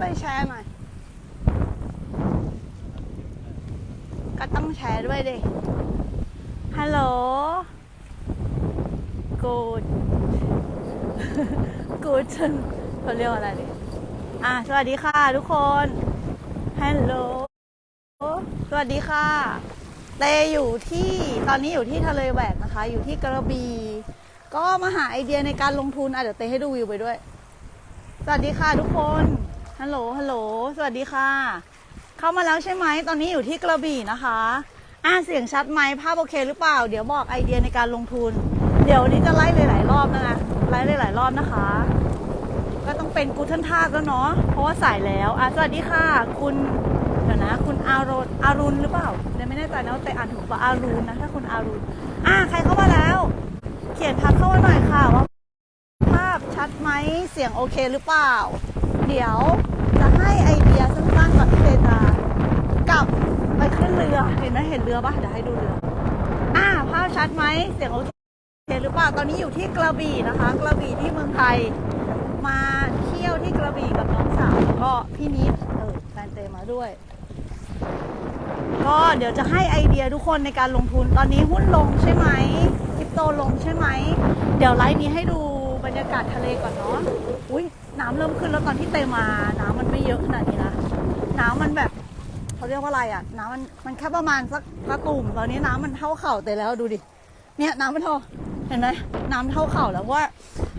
ไปแชร์หน่อย ก็ต้องแชร์ด้วยดิ ฮัลโหล กูด กูดเขาเรียกว่าอะไรดิ อะ สวัสดีค่ะทุกคน ฮัลโหล สวัสดีค่ะ เตอยู่ที่ ตอนนี้อยู่ที่ทะเลแหวกนะคะ อยู่ที่กระบี่ ก็มาหาไอเดียในการลงทุน อะเดี๋ยวเตให้ดูวิวไปด้วยสวัสดีค่ะทุกคน ฮัลโหล ฮัลโหล สวัสดีค่ะ เข้ามาแล้วใช่ไหม ตอนนี้อยู่ที่กระบี่นะคะ อ่าเสียงชัดไหม ภาพโอเคหรือเปล่า เดี๋ยวบอกไอเดียในการลงทุน เดี๋ยวนี้จะไล่หลายๆรอบนะคะ ไล่หลายๆรอบนะคะ ก็ต้องเป็นกูทันทากแล้วเนาะ เพราะว่าสายแล้ว อะสวัสดีค่ะ คุณเดี๋ยวนะ คุณอารุณอารุณหรือเปล่าเดี๋ยวไม่แน่ใจนะว่าแต่อ่านถูกป่ะอารุณนะ ถ้าคุณอารุณ อะใครเข้ามาแล้ว เขียนทักเข้ามาหน่อยค่ะว่า ภาพชัดไหม เสียงโอเคหรือเปล่า เดี๋ยว ให้ไอเดียสั้นๆก่อนที่เตจะกลับไปขึ้นเรือ เห็นไหมเห็นเรือปะเดี๋ยวให้ดูเรือ อ่าภาพชัดไหมเสียงโอเคหรือเปล่าตอนนี้อยู่ที่กระบี่นะคะ กระบี่ที่เมืองไทย มาเที่ยวที่กระบี่กับน้องสาวแล้วก็พี่นิดเออแฟนเตมาด้วย ก็เดี๋ยวจะให้ไอเดียทุกคนในการลงทุนตอนนี้หุ้นลงใช่ไหมคริปโตลงใช่ไหมเดี๋ยวไลฟ์นี้ให้ดูบรรยากาศทะเลก่อนเนาะอุ้ย น้ำเริ่มขึ้นแล้วตอนที่เตมา น้ำมันไม่เยอะขนาดนี้นะน้ำมันแบบเขาเรียกว่าอะไรอะน้ำมันมันแค่ประมาณสักกระตุ่มตอนนี้น้ำมันเท่าเข่าเตแล้วดูดิเนี่ยน้ำมันเท่าเห็นไหมน้ำเท่าเข่าแล้วว่า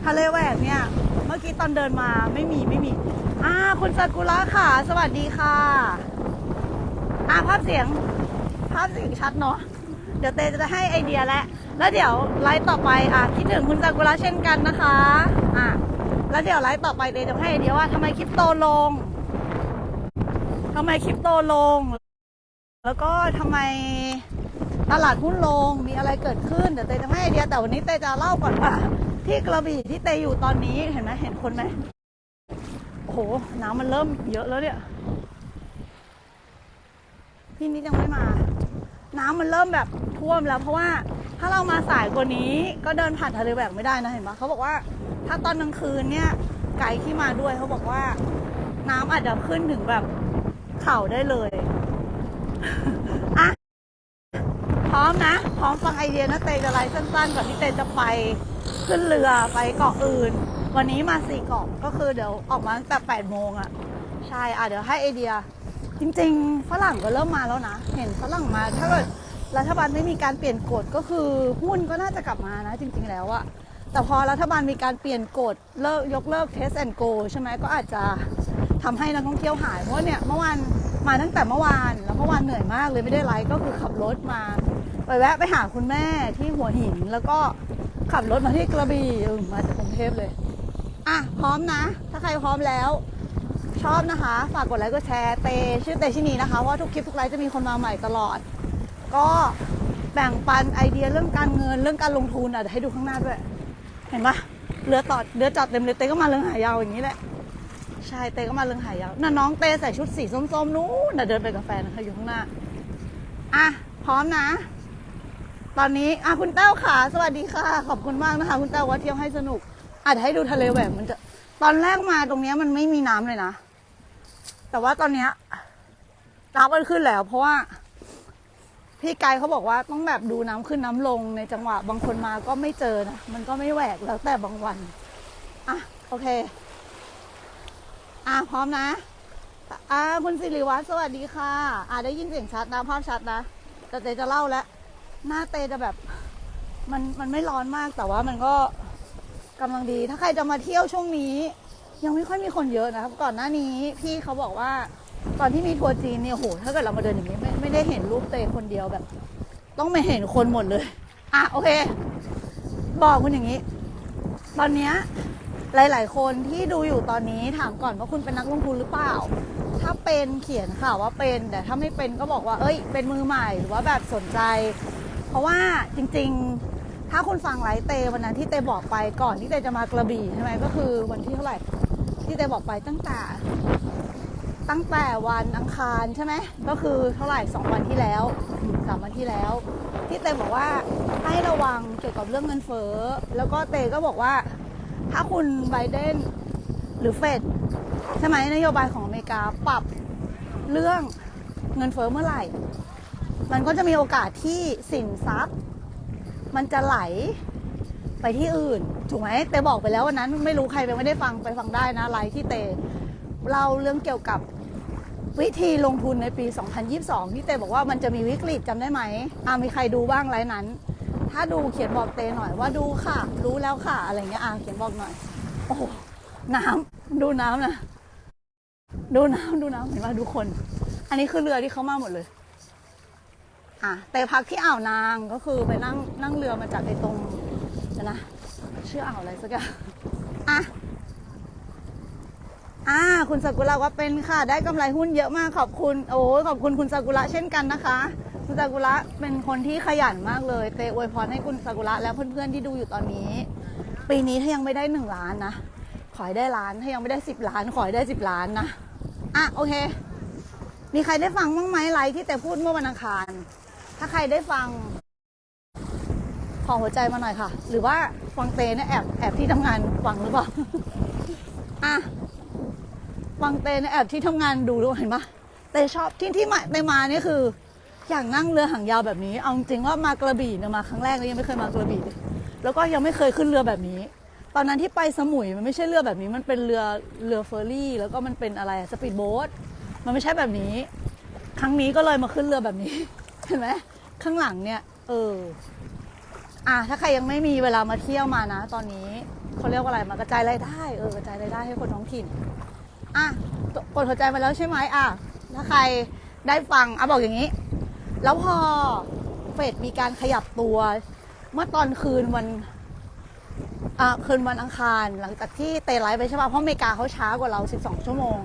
ทะเลแหวกเนี่ย เมื่อกี้ตอนเดินมาไม่มีไม่มีอ่าคุณซากุระค่ะ สวัสดีค่ะอ่าภาพเสียงภาพเสียงชัดเนาะเดี๋ยวเตจะให้ไอเดียแล้วแล้วเดี๋ยวไลฟ์ต่อไปอะคิดถึงคุณซากุระเช่นกันนะคะ อะ แล้วเดี๋ยวไลฟ์ต่อไปเตจะให้ไอเดียว่าทำไมคริปโตลงทำไมคริปโตลง แล้วก็ทำไมตลาดหุ้นลงมีอะไรเกิดขึ้นเดี๋ยวเตจะให้ไอเดียแต่วันนี้เตจะเล่าก่อนว่า ที่กระบี่ที่เตอยู่ตอนนี้เห็นไหมเห็นคนไหมโอ้โหน้ำมันเริ่มเยอะแล้วเนี่ยพี่นิดยังไม่มา น้ำมันเริ่มแบบท่วมแล้ว เพราะว่าถ้าเรามาสายกว่านี้ก็เดินผ่านทะเลแหวกไม่ได้นะเห็นปะเขาบอกว่า ถ้าตอนกลางคืนเนี่ย ไกด์ที่มาด้วยเขาบอกว่า น้ำอาจจะขึ้นถึงแบบเข่าได้เลย อะ พร้อมนะ พร้อมฟังไอเดียนะเตจะไลฟ์สั้นๆก่อนที่เตจะไปขึ้นเรือไปเกาะอื่น วันนี้มาสี่เกาะก็คือเดี๋ยวออกมาตั้งแต่แปดโมงอะใช่ อะเดี๋ยวให้ไอเดีย จริง ๆ ฝรั่งก็เริ่มมาแล้วนะ เห็นฝรั่งมา ถ้าเกิดรัฐบาลไม่มีการเปลี่ยนกฎก็คือหุ้นก็น่าจะกลับมานะ จริง ๆ แล้วอะ แต่พอรัฐบาลมีการเปลี่ยนกฎเลิกยกเลิก test and go ใช่ไหมก็อาจจะทำให้นักท่องเที่ยวหาย เพราะเนี่ยเมื่อวานมาตั้งแต่เมื่อวาน แล้วเมื่อวานเหนื่อยมากเลยไม่ได้ไลฟ์ก็คือขับรถมา ไปแวะไปหาคุณแม่ที่หัวหิน แล้วก็ขับรถมาที่กระบี่มาจากกรุงเทพเลย อะพร้อมนะ ถ้าใครพร้อมแล้ว ชอบนะคะ ฝากกดไลค์กดแชร์เตชื่อเตชินีนะคะเพราะว่าทุกคลิปทุกไลฟ์จะมีคนมาใหม่ตลอด ก็แบ่งปันไอเดียเรื่องการเงินเรื่องการลงทุนอะให้ดูข้างหน้าด้วย เห็นปะเรือต่อเรือจอดเต็มเลยเต้ก็มาเรืองหายาวอย่างนี้แหละใช่เต้ก็มาเรืองหายาวน่ะน้องเต้ใส่ชุดสีส้มๆนู้นน่ะเดินไปกับแฟนนะคะอยู่ข้างหน้าอะพร้อมนะ ตอนนี้อะคุณเต้าขาสวัสดีค่ะ ขอบคุณมากนะคะ คุณเต้าว่าเที่ยวให้สนุกอาจจะให้ดูทะเลแหวกมันจะ ตอนแรกมาตรงนี้มันไม่มีน้ำเลยนะ แต่ว่าตอนเนี้ยน้ำมันขึ้นแล้ว เพราะว่า พี่ไกด์เขาบอกว่าต้องแบบดูน้ำขึ้นน้ำลงในจังหวะบางคนมาก็ไม่เจอนะมันก็ไม่แหวกแล้วแต่บางวันอะโอเค อะพร้อมนะอ่าคุณสิริวัฒน์สวัสดีค่ะ อ่าได้ยินเสียงชัดนะภาพชัดนะแต่เตจะเล่าแล้วหน้าเตจะแบบ มันมันไม่ร้อนมากแต่ว่ามันก็กำลังดีถ้าใครจะมาเที่ยวช่วงนี้ ยังไม่ค่อยมีคนเยอะนะครับ ก่อนหน้านี้พี่เขาบอกว่า ตอนที่มีทัวร์จีนเนี่ยโหถ้าเกิดเรามาเดินอย่างนี้ไม่ไม่ได้เห็นรูปเตคนเดียวแบบ ต้องไม่เห็นคนหมดเลย อะโอเค บอกคุณอย่างนี้ ตอนเนี้ยหลาย ๆ คนที่ดูอยู่ตอนนี้ถามก่อนว่าคุณเป็นนักลงทุนหรือเปล่า ถ้าเป็นเขียนค่ะว่าเป็น แต่ถ้าไม่เป็นก็บอกว่า เอ้ย เป็นมือใหม่หรือว่าแบบสนใจ เพราะว่าจริง ๆ ถ้าคุณฟังไลฟ์เตวันนั้นที่เตบอกไปก่อนที่เตจะมากระบี่ใช่ไหมก็คือวันที่เท่าไหร่ที่เตบอกไปตั้งแต่ ตั้งแต่วันอังคารใช่ไหมก็คือเท่าไหร่สองวันที่แล้วสามวันที่แล้ว ที่เตบอกว่าให้ระวังเกี่ยวกับเรื่องเงินเฟ้อแล้วก็เตก็บอกว่า ถ้าคุณไบเดนหรือเฟดใช่ไหมนโยบายของอเมริกาปรับเรื่องเงินเฟ้อเมื่อไหร่ มันก็จะมีโอกาสที่สินทรัพย์ มันจะไหลไปที่อื่น ถูกไหมเตบอกไปแล้ววันนั้นไม่รู้ใครไปไม่ได้ฟังไปฟังได้นะไลฟ์ที่เตเล่าเรื่องเกี่ยวกับ วิธีลงทุนในปี 2022 ที่เตบอกว่ามันจะมีวิกฤตจำได้ไหมอ่ามีใครดูบ้างไลฟ์นั้น ถ้าดูเขียนบอกเตหน่อยว่าดูค่ะ รู้แล้วค่ะ อะไรเงี้ยอ่าเขียนบอกหน่อย โอ้น้ำดูน้ำนะดูน้ำดูน้ำเห็นไหมดูคน อันนี้คือเรือที่เขามาหมดเลย อะแต่พักที่อ่าวนางก็คือไปนั่งนั่งเรือมาจากไอ้ตรงนะชื่ออ่าวอะไรสักอย่างอะ อ่าคุณซากุระว่าเป็นค่ะ ได้กำไรหุ้นเยอะมากขอบคุณ โอ้ขอบคุณคุณซากุระเช่นกันนะคะ คุณซากุระเป็นคนที่ขยันมากเลยเตอวยพรให้คุณซากุระและเพื่อนๆที่ดูอยู่ตอนนี้ ปีนี้ถ้ายังไม่ได้หนึ่งล้านนะขอให้ได้ล้านถ้ายังไม่ได้สิบล้านขอให้ได้สิบล้านนะอะโอเค มีใครได้ฟังบ้างไหมไลฟ์ที่แต่พูดเมื่อวันอังคาร ถ้าใครได้ฟังขอหัวใจมาหน่อยค่ะ หรือว่าฟังเตเนี่ยแอบแอบที่ทำงานฟังหรือเปล่าอะ ฟังเตเนี่ยแอบที่ทำงานดูด้วยเห็นปะเตชอบที่ที่มาเตมานี่คือ อยากนั่งเรือหางยาวแบบนี้ เอาจริงว่ามากระบี่เนี่ยมาครั้งแรกเลยยังไม่เคยมากระบี่แล้วก็ยังไม่เคยขึ้นเรือแบบนี้ ตอนนั้นที่ไปสมุยมันไม่ใช่เรือแบบนี้ มันเป็นเรือเรือเฟอร์รี่ แล้วก็มันเป็นอะไรสปีดโบ๊ทมันไม่ใช่แบบนี้ ครั้งนี้ก็เลยมาขึ้นเรือแบบนี้ เห็นไหมข้างหลังเนี่ย เออ อะถ้าใครยังไม่มีเวลามาเที่ยวมานะ ตอนนี้เขาเรียกว่าอะไรมากระจายรายได้เออกระจายรายได้ให้คนท้องถิ่น อะกดหัวใจมาแล้วใช่ไหมอะถ้าใครได้ฟังอะบอกอย่างนี้ แล้วพอเฟดมีการขยับตัว เมื่อตอนคืนวันอะคืนวันอังคารหลังจากที่เตะไลฟ์ไปใช่ป่ะเพราะอเมริกาเขาช้ากว่าเรา 12 ชั่วโมง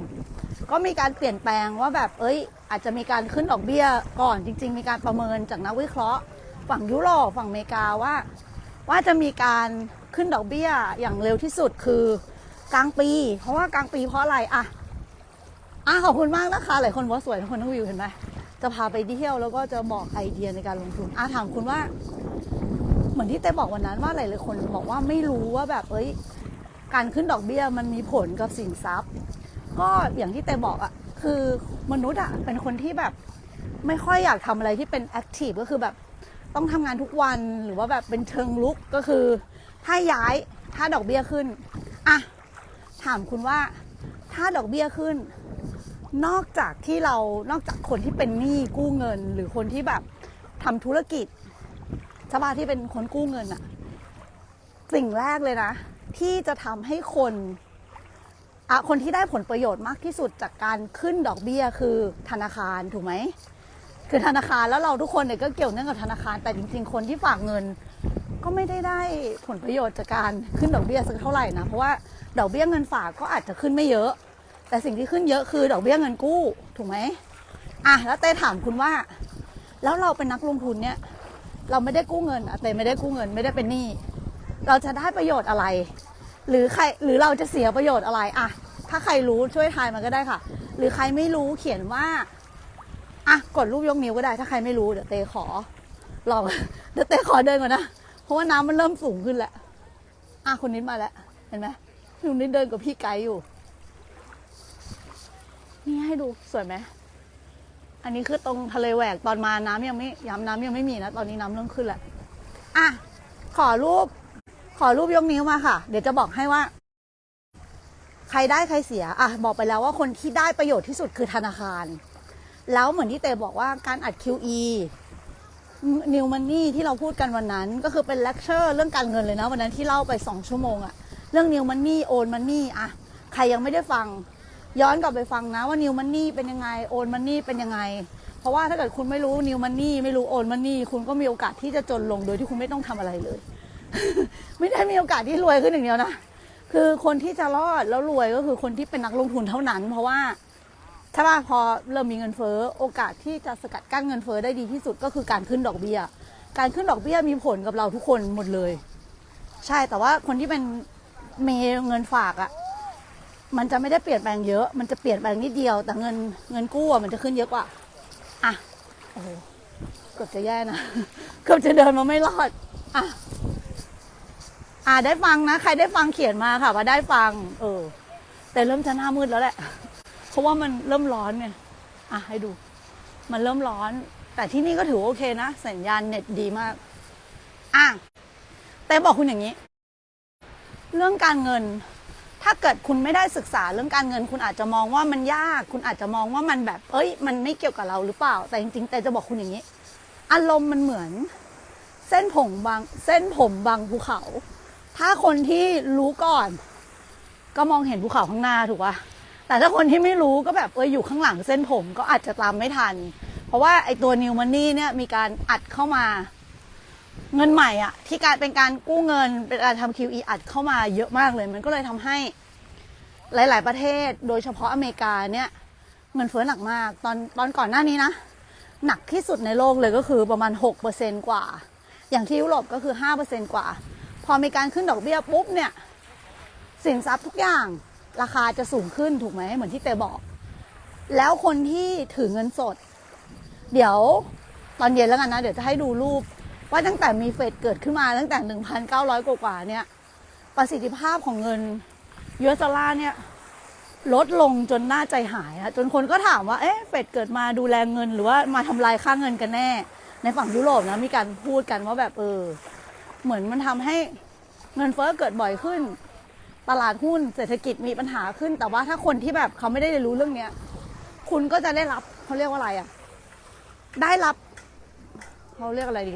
ก็มีการเปลี่ยนแปลงว่าแบบเอ้ย อาจจะมีการขึ้นดอกเบี้ยก่อนจริง ๆ มีการประเมินจากนักวิเคราะห์ ฝั่งยุโรปฝั่งอเมริกาว่า ว่าจะมีการขึ้นดอกเบี้ยอย่างเร็วที่สุดคือ กลางปี เพราะว่ากลางปีเพราะอะไรอะอะขอบคุณมากนะคะ หลายคนว่าสวยทุกคนทั้งวิวเห็นไหมจะพาไปเที่ยวแล้วก็จะบอกไอเดียในการลงทุนอะถามคุณว่า เหมือนที่เต้บอกวันนั้นว่าหลายๆคนบอกว่าไม่รู้ว่าแบบเอ้ย การขึ้นดอกเบี้ยมันมีผลกับสินทรัพย์ ก็อย่างที่เตบอกอะคือมนุษย์อะเป็นคนที่แบบไม่ค่อยอยากทำอะไรที่เป็นแอคทีฟก็คือแบบต้องทำงานทุกวันหรือว่าแบบเป็นเชิงลุกก็คือ ถ้าย้ายถ้าดอกเบี้ยขึ้นอะ ถามคุณว่าถ้าดอกเบี้ยขึ้น นอกจากที่เรานอกจากคนที่เป็นหนี้กู้เงิน หรือคนที่แบบทำธุรกิจสภาที่เป็นคนกู้เงินอะสิ่งแรกเลยนะ ที่จะทำให้คนอะคนที่ได้ผลประโยชน์มากที่สุดจากการขึ้นดอกเบี้ยคือธนาคารถูกไหมคือธนาคารแล้วเราทุกคนเนี่ยก็เกี่ยวเนื่องกับธนาคารแต่จริง ๆ คนที่ฝากเงิน ก็ไม่ได้ได้ผลประโยชน์จากการขึ้นดอกเบี้ยสักเท่าไหร่นะ เพราะว่าดอกเบี้ยเงินฝากก็อาจจะขึ้นไม่เยอะ แต่สิ่งที่ขึ้นเยอะคือดอกเบี้ยเงินกู้ถูกไหมอะแล้วเต้ถามคุณว่า แล้วเราเป็นนักลงทุนเนี่ยเราไม่ได้กู้เงินอะเต้ไม่ได้กู้เงินไม่ได้เป็นหนี้เราจะได้ประโยชน์อะไร หรือใครหรือเราจะเสียประโยชน์อะไรอะถ้าใครรู้ช่วยทายมาก็ได้ค่ะ หรือใครไม่รู้เขียนว่าอะกดรูปยกนิ้วก็ได้ ถ้าใครไม่รู้เดี๋ยวเตขอลองเดี๋ยวเตขอเดินก่อนนะ เพราะว่าน้ำมันเริ่มสูงขึ้นแล้วอะคนนี้มาแล้ว เห็นไหมคุณนิดเดินกับพี่ไกด์อยู่ นี่ให้ดูสวยไหมอันนี้คือตรงทะเลแหวกตอนมาน้ำยังไม่ย้ำน้ำยังไม่มีนะ ตอนนี้น้ำเริ่มขึ้นแล้วอะขอรูป ขอรูปยกนิ้วมาค่ะ เดี๋ยวจะบอกให้ว่า ใครได้ใครเสีย อะ บอกไปแล้วว่าคนที่ได้ประโยชน์ที่สุดคือธนาคาร แล้วเหมือนที่เตบอกว่าการอัด QE New Money ที่เราพูดกันวันนั้น ก็คือเป็นเลคเชอร์เรื่องการเงินเลยนะวันนั้นที่เล่าไป 2 ชั่วโมงอะเรื่อง New Money Old Money อะใครยังไม่ได้ฟัง ย้อนกลับไปฟังนะว่า New Money เป็นยังไง Old Money เป็นยังไง เพราะว่าถ้าเกิดคุณไม่รู้ New Money ไม่รู้ Old Money คุณก็มีโอกาสที่จะจนลงโดยที่คุณไม่ต้องทำอะไรเลย ไม่ได้มีโอกาสที่รวยขึ้นอย่างเดียวนะคือคนที่จะรอดแล้วรวยก็คือคนที่เป็นนักลงทุนเท่านั้น เพราะว่า ถ้าว่าพอเริ่มมีเงินเฟ้อโอกาสที่จะสกัดกั้นเงินเฟ้อได้ดีที่สุดก็คือการขึ้นดอกเบี้ย การขึ้นดอกเบี้ยมีผลกับเราทุกคนหมดเลย ใช่แต่ว่าคนที่เป็นเมเงินฝากอะ่ะมันจะไม่ได้เปลี่ยนแปลงเยอะ มันจะเปลี่ยนแปลงนิดเดียว แต่เงินเงินกู้อะมันจะขึ้นเยอะกว่า อะโอ้โหเกือบจะแย่นะเกือบจะเดินมาไม่รอดอะอ่าได้ฟังนะ ใครได้ฟังเขียนมาค่ะ ว่าได้ฟัง เออ แต่เริ่มจะหน้ามืดแล้วแหละ ราะว่ามันเริ่มร้อนไงอะให้ดู มันเริ่มร้อน แต่ที่นี่ก็ถือโอเคนะ สัญญาณเน็ตดีมาก อะแต่บอกคุณอย่างนี้ เรื่องการเงิน ถ้าเกิดคุณไม่ได้ศึกษาเรื่องการเงิน คุณอาจจะมองว่ามันยาก คุณอาจจะมองว่ามันแบบ เอ้ย มันไม่เกี่ยวกับเราหรือเปล่า แต่จริงๆ แต่จะบอกคุณอย่างนี้ อารมณ์มันเหมือน เส้นผมบาง เส้นผมบางภูเขา ถ้าคนที่รู้ก่อน ก็มองเห็นภูเขาข้างหน้าถูกปะ แต่ถ้าคนที่ไม่รู้ก็แบบเอออยู่ข้างหลังเส้นผมก็อาจจะตามไม่ทัน เพราะว่าไอตัว New Money เนี่ยมีการอัดเข้ามา เงินใหม่อะที่การเป็นการกู้เงินเป็นการทำ QE อัดเข้ามาเยอะมากเลย มันก็เลยทำให้หลาย ๆ ประเทศ โดยเฉพาะอเมริกาเนี่ยเงินเฟ้อหนักมาก ตอนตอนก่อนหน้านี้นะ หนักที่สุดในโลกเลยก็คือประมาณ 6%กว่า อย่างที่ยุโรปก็คือ 5%กว่า พอมีการขึ้นดอกเบี้ยปุ๊บเนี่ย สินทรัพย์ทุกอย่าง ราคาจะสูงขึ้นถูกไหมเหมือนที่เตบอก แล้วคนที่ถือเงินสด เดี๋ยวตอนเย็นแล้วกันนะ เดี๋ยวจะให้ดูรูป ว่าตั้งแต่มีเฟดเกิดขึ้นมาตั้งแต่ 1,900กว่าเนี่ย ประสิทธิภาพของเงินยูเอสดอลลาร์เนี่ยลดลงจนน่าใจหายอะจนคนก็ถามว่าเอ๊ะเฟดเกิดมาดูแลเงิน หรือว่ามาทำลายค่าเงินกันแน่ ในฝั่งยุโรปนะมีการพูดกันว่าแบบเออ เหมือนมันทำให้เงินเฟ้อเกิดบ่อยขึ้น ตลาดหุ้นเศรษฐกิจมีปัญหาขึ้น แต่ว่าถ้าคนที่แบบเขาไม่ได้เรียนรู้เรื่องเนี้ย คุณก็จะได้รับเขาเรียกว่าอะไรอะได้รับเขาเรียกอะไรดี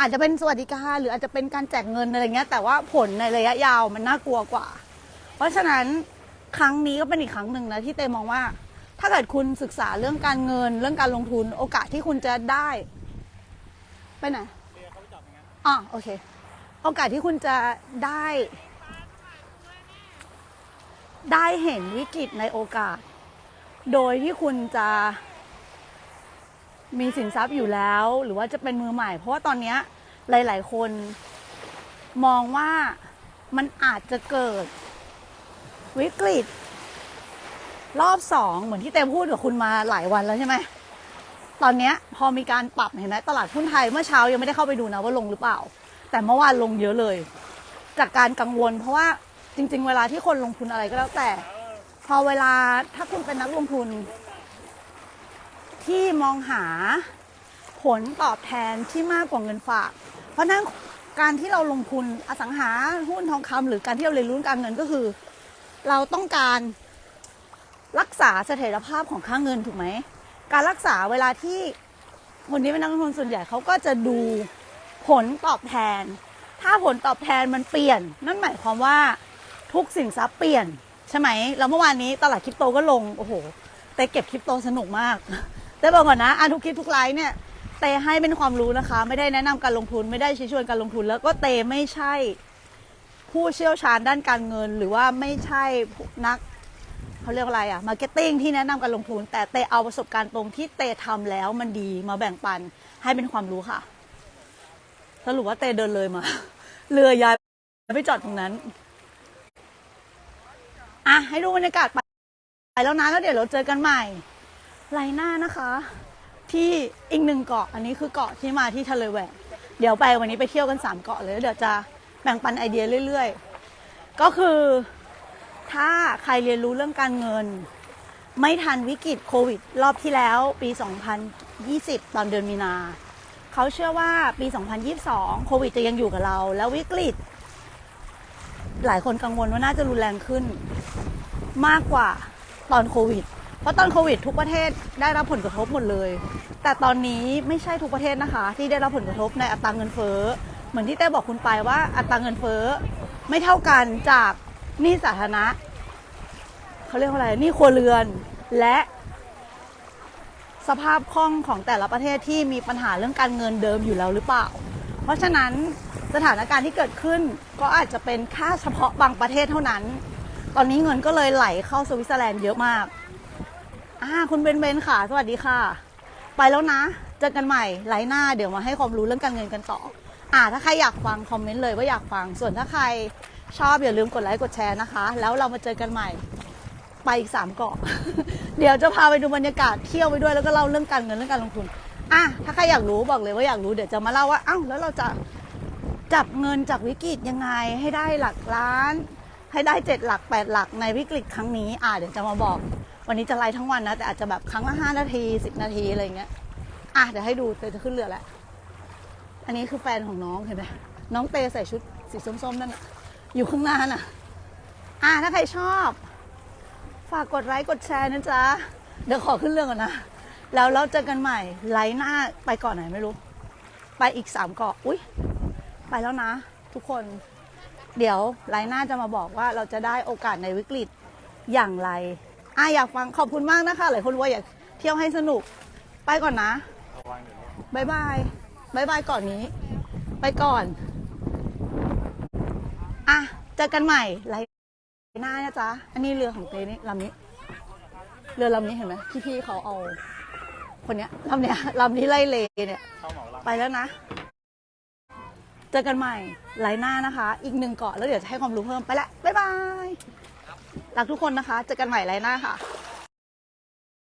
อาจจะเป็นสวัสดิการหรืออาจจะเป็นการแจกเงินอะไรเงี้ย แต่ว่าผลในระยะยาวมันน่ากลัวกว่า เพราะฉะนั้นครั้งนี้ก็เป็นอีกครั้งหนึ่งนะที่เตมองว่า ถ้าเกิดคุณศึกษาเรื่องการเงิน เรื่องการลงทุนโอกาสที่คุณจะได้ไปไหนอะโอเค โอกาสที่คุณจะได้ ได้เห็นวิกฤตในโอกาส โดยที่คุณจะมีสินทรัพย์อยู่แล้ว หรือว่าจะเป็นมือใหม่ เพราะว่าตอนนี้หลาย ๆ คนมองว่ามันอาจจะเกิดวิกฤต รอบสองเหมือนที่เต้พูดกับคุณมาหลายวันแล้วใช่ไหมตอนนี้พอมีการปรับเห็นไหมตลาดหุ้นไทยเมื่อเช้ายังไม่ได้เข้าไปดูนะว่าลงหรือเปล่า แต่เมื่อวานลงเยอะเลย จากการกังวล เพราะว่า จริง ๆ เวลาที่คนลงทุนอะไรก็แล้วแต่ พอเวลาถ้าคุณเป็นนักลงทุน ที่มองหาผลตอบแทนที่มากกว่าเงินฝาก เพราะนั้นการที่เราลงทุนอสังหาหุ้นทองคำหรือการที่เราเรียนรู้การเงินก็คือ เราต้องการรักษาเสถียรภาพของค่าเงินถูกไหม การรักษาเวลาที่คนที่เป็นนักลงทุนส่วนใหญ่เขาก็จะดูผลตอบแทน ถ้าผลตอบแทนมันเปลี่ยน นั่นหมายความว่า ทุกสินทรัพย์เปลี่ยน ใช่ไหมแล้วเมื่อวานนี้ตลาดคริปโตก็ลง โอ้โห แต่เก็บคริปโตสนุกมาก แต่บอกก่อนนะอะทุกคลิปทุกไลฟ์เนี่ยเตให้เป็นความรู้นะคะ ไม่ได้แนะนำการลงทุนไม่ได้ชี้ชวนการลงทุน แล้วก็เตไม่ใช่ ผู้เชี่ยวชาญด้านการเงิน หรือว่าไม่ใช่นักเขาเรียกอะไรอะมาร์เก็ตติ้งที่แนะนำการลงทุน แต่เตเอาประสบการณ์ตรงที่เตทำแล้วมันดีมาแบ่งปันให้เป็นความรู้ค่ะ สรุปว่าเตเดินเลยมาเรือยายไปจอดตรงนั้น อะให้ดูบรรยากาศไปแล้วนะแล้วเดี๋ยวเราเจอกันใหม่ไลน์หน้านะคะ ที่อีกหนึ่งเกาะอันนี้คือเกาะที่มาที่ทะเลแหวกเดี๋ยวไปวันนี้ไปเที่ยวกันสามเกาะเลยแล้วเดี๋ยวจะแบ่งปันไอเดียเรื่อย ๆ ก็คือถ้าใครเรียนรู้เรื่องการเงิน ไม่ทันวิกฤตโควิด รอบที่แล้วปี 2020 ตอนเดือนมีนา เขาเชื่อว่าปี 2022 โควิดจะยังอยู่กับเรา แล้ววิกฤต หลายคนกังวลว่าน่าจะรุนแรงขึ้น มากกว่าตอนโควิด เพราะตอนโควิด ทุกประเทศได้รับผลกระทบหมดเลย แต่ตอนนี้ไม่ใช่ทุกประเทศนะคะ ที่ได้รับผลกระทบในอัตราเงินเฟ้อ เหมือนที่เต้บอกคุณไปว่าอัตราเงินเฟ้อไม่เท่ากันจากหนี้สาธารณะเขาเรียกว่าอะไรหนี้ครัวเรือนและสภาพคล่องของแต่ละประเทศที่มีปัญหาเรื่องการเงินเดิมอยู่แล้วหรือเปล่า เพราะฉะนั้น สถานการณ์ที่เกิดขึ้นก็อาจจะเป็นค่าเฉพาะบางประเทศเท่านั้น ตอนนี้เงินก็เลยไหลเข้าสวิตเซอร์แลนด์เยอะมากอ่าคุณเบนเบนค่ะ สวัสดีค่ะ ไปแล้วนะ เจอกันใหม่ไลฟ์หน้าเดี๋ยวมาให้ความรู้เรื่องการเงินกันต่อ อ่าถ้าใครอยากฟังคอมเมนต์เลยว่าอยากฟัง ส่วนถ้าใครชอบอย่าลืมกดไลค์กดแชร์นะคะ แล้วเรามาเจอกันใหม่ ไปอีกสามเกาะ เดี๋ยวจะพาไปดูบรรยากาศเที่ยวไปด้วยแล้วก็เล่าเรื่องการเงินเรื่องการลงทุนอะถ้าใครอยากรู้บอกเลยว่าอยากรู้เดี๋ยวจะมาเล่าว่า เอ้าแล้วเราจะ จับเงินจากวิกฤตยังไงให้ได้หลักล้าน ให้ได้เจ็ดหลักแปดหลักในวิกฤตครั้งนี้อ่าเดี๋ยวจะมาบอก วันนี้จะไลฟ์ทั้งวันนะ แต่อาจจะแบบครั้งละห้านาทีสิบนาทีอะไรเงี้ยอะเดี๋ยวให้ดูเตยจะขึ้นเรือแล้วอันนี้คือแฟนของน้องเห็นไหมน้องเตใส่ชุดสีส้มๆนั่นอยู่ข้างหน้าน่ะ อะถ้าใครชอบ ฝากกดไลค์กดแชร์นะจ๊ะเดี๋ยวขอขึ้นเรื่องก่อนนะแล้วเราเจอกันใหม่ไลฟ์หน้าไปเก่อนไหนไม่รู้ ไปอีกสามเกาะอุ้ย ไปแล้วนะ ทุกคน เดี๋ยวไลฟ์หน้าจะมาบอกว่าเราจะได้โอกาสในวิกฤตอย่างไรอะอยากฟังขอบคุณมากนะคะ หลายคนว่าอยากเที่ยวให้สนุก ไปก่อนนะบายบายบายบายก่อนนี้ ไปก่อน อะเจอกันใหม่ไลฟ์หน้านะจ๊ะ อันนี้เรือของเต้นี่ลำนี้ เรือลำนี้เห็นไหมพี่ๆเขาเอา คนเนี้ยลำเนี้ยลำนี้ไล่เลเนี่ย ไปแล้วนะ เจอกันใหม่ไลน์หน้านะคะ อีกหนึ่งเกาะแล้วเดี๋ยวจะให้ความรู้เพิ่มไปละบ๊ายบายรักทุกคนนะคะ เจอกันใหม่ไลน์หน้าค่ะ